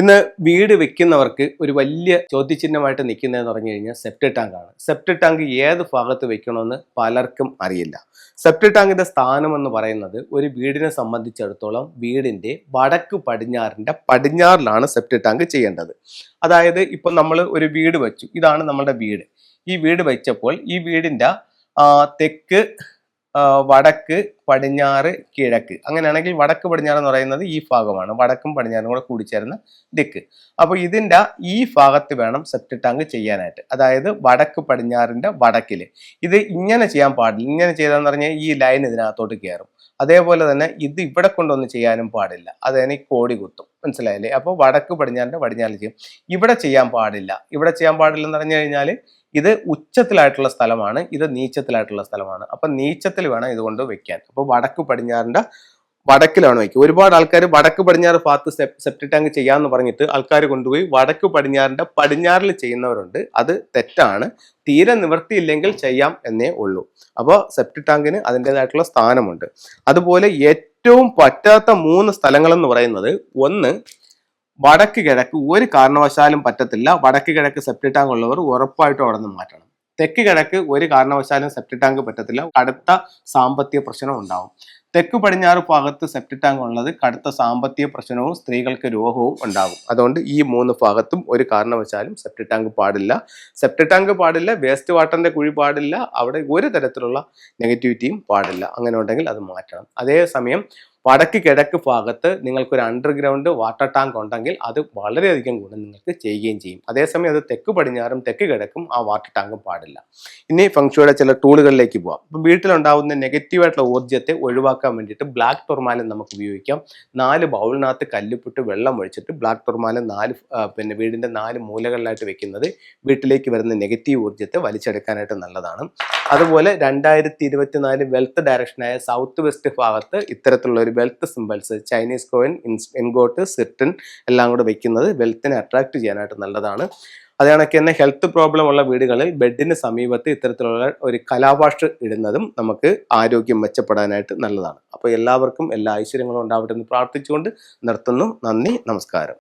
ഇന്ന് വീട് വെക്കുന്നവർക്ക് ഒരു വലിയ ചോദ്യചിഹ്നമായിട്ട് നിൽക്കുന്നതെന്ന് പറഞ്ഞു കഴിഞ്ഞാൽ സെപ്റ്റ് ടാങ്ക് ആണ്. സെപ്റ്റി ടാങ്ക് ഏത് ഭാഗത്ത് വെക്കണമെന്ന് പലർക്കും അറിയില്ല. സെപ്റ്റ് ടാങ്കിന്റെ സ്ഥാനം എന്ന് പറയുന്നത് ഒരു വീടിനെ സംബന്ധിച്ചിടത്തോളം വീടിന്റെ വടക്ക് പടിഞ്ഞാറിന്റെ പടിഞ്ഞാറിലാണ് സെപ്റ്റ് ടാങ്ക് ചെയ്യേണ്ടത്. അതായത് ഇപ്പൊ നമ്മൾ ഒരു വീട് വെച്ചു. ഇതാണ് നമ്മുടെ വീട്. ഈ വീട് വെച്ചപ്പോൾ ഈ വീടിന്റെ തെക്ക് വടക്ക് പടിഞ്ഞാറ് കിഴക്ക്. അങ്ങനെയാണെങ്കിൽ വടക്ക് പടിഞ്ഞാറ് എന്ന് പറയുന്നത് ഈ ഭാഗമാണ്. വടക്കും പടിഞ്ഞാറും കൂടെ കൂടിച്ചേരുന്ന ദിക്ക്. അപ്പോൾ ഇതിന്റെ ഈ ഭാഗത്ത് വേണം സെപ്റ്റ് ടാങ്ക് ചെയ്യാനായിട്ട്. അതായത് വടക്ക് പടിഞ്ഞാറിന്റെ വടക്കിൽ ഇത് ഇങ്ങനെ ചെയ്യാൻ പാടില്ല. ഇങ്ങനെ ചെയ്താന്ന് പറഞ്ഞാൽ ഈ ലൈൻ ഇതിനകത്തോട്ട് കയറും അതേപോലെ തന്നെ ഇത് ഇവിടെ കൊണ്ടൊന്നും ചെയ്യാനും പാടില്ല. അതിനെ കോടി കുത്തും. മനസ്സിലായില്ലേ? അപ്പോൾ വടക്ക് പടിഞ്ഞാറിന്റെ പടിഞ്ഞാറിൽ ചെയ്യും. ഇവിടെ ചെയ്യാൻ പാടില്ല. ഇവിടെ ചെയ്യാൻ പാടില്ല എന്ന് പറഞ്ഞു കഴിഞ്ഞാൽ ഇത് ഉച്ചത്തിലായിട്ടുള്ള സ്ഥലമാണ് ഇത് നീച്ചത്തിലായിട്ടുള്ള സ്ഥലമാണ്. അപ്പൊ നീച്ചത്തിൽ വേണം ഇതുകൊണ്ട് വെക്കാൻ. അപ്പൊ വടക്ക് പടിഞ്ഞാറിന്റെ വടക്കിലാണ് വയ്ക്കുക ഒരുപാട് ആൾക്കാർ വടക്ക് പടിഞ്ഞാറ് ഭാഗത്ത് സെപ്റ്റി ടാങ്ക് ചെയ്യാന്ന് പറഞ്ഞിട്ട് ആൾക്കാർ കൊണ്ടുപോയി വടക്ക് പടിഞ്ഞാറിന്റെ പടിഞ്ഞാറിൽ ചെയ്യുന്നവരുണ്ട്. അത് തെറ്റാണ്. തീരെ നിവർത്തിയില്ലെങ്കിൽ ചെയ്യാം എന്നേ ഉള്ളൂ. അപ്പോൾ സെപ്റ്റി ടാങ്കിന് അതിന്റെതായിട്ടുള്ള സ്ഥാനമുണ്ട്. അതുപോലെ ഏറ്റവും പറ്റാത്ത മൂന്ന് സ്ഥലങ്ങളെന്ന് പറയുന്നത് ഒന്ന് വടക്ക് കിഴക്ക് ഒരു കാരണവശാലും പറ്റത്തില്ല. വടക്ക് കിഴക്ക് സെപ്റ്റി ടാങ്ക് ഉള്ളവർ ഉറപ്പായിട്ടും അവിടെ നിന്ന് മാറ്റണം. തെക്ക് കിഴക്ക് ഒരു കാരണവശാലും സെപ്റ്റി ടാങ്ക് പറ്റത്തില്ല. കടുത്ത സാമ്പത്തിക പ്രശ്നം ഉണ്ടാവും. തെക്ക് പടിഞ്ഞാറ് ഭാഗത്ത് സെപ്റ്റി ടാങ്ക് ഉള്ളത് കടുത്ത സാമ്പത്തിക പ്രശ്നവും സ്ത്രീകൾക്ക് രോഗവും ഉണ്ടാകും. അതുകൊണ്ട് ഈ മൂന്ന് ഭാഗത്തും ഒരു കാരണവശാലും സെപ്റ്റി ടാങ്ക് പാടില്ല. സെപ്റ്റി ടാങ്ക് പാടില്ല വേസ്റ്റ് വാട്ടറിന്റെ കുഴി പാടില്ല അവിടെ ഒരു തരത്തിലുള്ള നെഗറ്റിവിറ്റിയും പാടില്ല. അങ്ങനെ ഉണ്ടെങ്കിൽ അത് മാറ്റണം. അതേസമയം വടക്ക് കിഴക്ക് ഭാഗത്ത് നിങ്ങൾക്കൊരു അണ്ടർഗ്രൗണ്ട് വാട്ടർ ടാങ്ക് ഉണ്ടെങ്കിൽ അത് വളരെയധികം ഗുണം നിങ്ങൾക്ക് ചെയ്യുകയും ചെയ്യും. അതേസമയം അത് തെക്ക് പടിഞ്ഞാറും തെക്ക് കിഴക്കും ആ വാട്ടർ ടാങ്കും പാടില്ല. ഇനി ഫംഗ്ഷയുടെ ചില ടൂളുകളിലേക്ക് പോവാം. ഇപ്പം വീട്ടിലുണ്ടാവുന്ന നെഗറ്റീവായിട്ടുള്ള ഊർജത്തെ ഒഴിവാക്കാൻ വേണ്ടിയിട്ട് ബ്ലാക്ക് ടൊർമാലിൻ നമുക്ക് ഉപയോഗിക്കാം. നാല് ബൗളിനകത്ത് കല്ലുപ്പിട്ട് വെള്ളം ഒഴിച്ചിട്ട് ബ്ലാക്ക് ടൊർമാലിൻ നാല് പിന്നെ വീടിന്റെ നാല് മൂലകളിലായിട്ട് വെക്കുന്നത് വീട്ടിലേക്ക് വരുന്ന നെഗറ്റീവ് ഊർജത്തെ വലിച്ചെടുക്കാനായിട്ട് നല്ലതാണ്. അതുപോലെ രണ്ടായിരത്തി ഇരുപത്തിനാല് വെൽത്ത് ഡയറക്ഷനായ സൗത്ത് വെസ്റ്റ് ഭാഗത്ത് ഇത്തരത്തിലുള്ള ഒരു wealth symbols Chinese coin ingot സിർട്ടൻ എല്ലാം കൂടെ വെക്കുന്നത് വെൽത്തിനെ അട്രാക്ട് ചെയ്യാനായിട്ട് നല്ലതാണ്. അതുകണക്ക് തന്നെ ഹെൽത്ത് പ്രോബ്ലം ഉള്ള വീടുകളിൽ ബെഡിന് സമീപത്ത് ഇത്തരത്തിലുള്ള ഒരു കലാവാഷ് ഇടുന്നതും നമുക്ക് ആരോഗ്യം മെച്ചപ്പെടാനായിട്ട് നല്ലതാണ്. അപ്പോൾ എല്ലാവർക്കും എല്ലാ ഐശ്വര്യങ്ങളും ഉണ്ടാവട്ടെ എന്ന് പ്രാർത്ഥിച്ചുകൊണ്ട് നിർത്തുന്നു. നന്ദി നമസ്കാരം.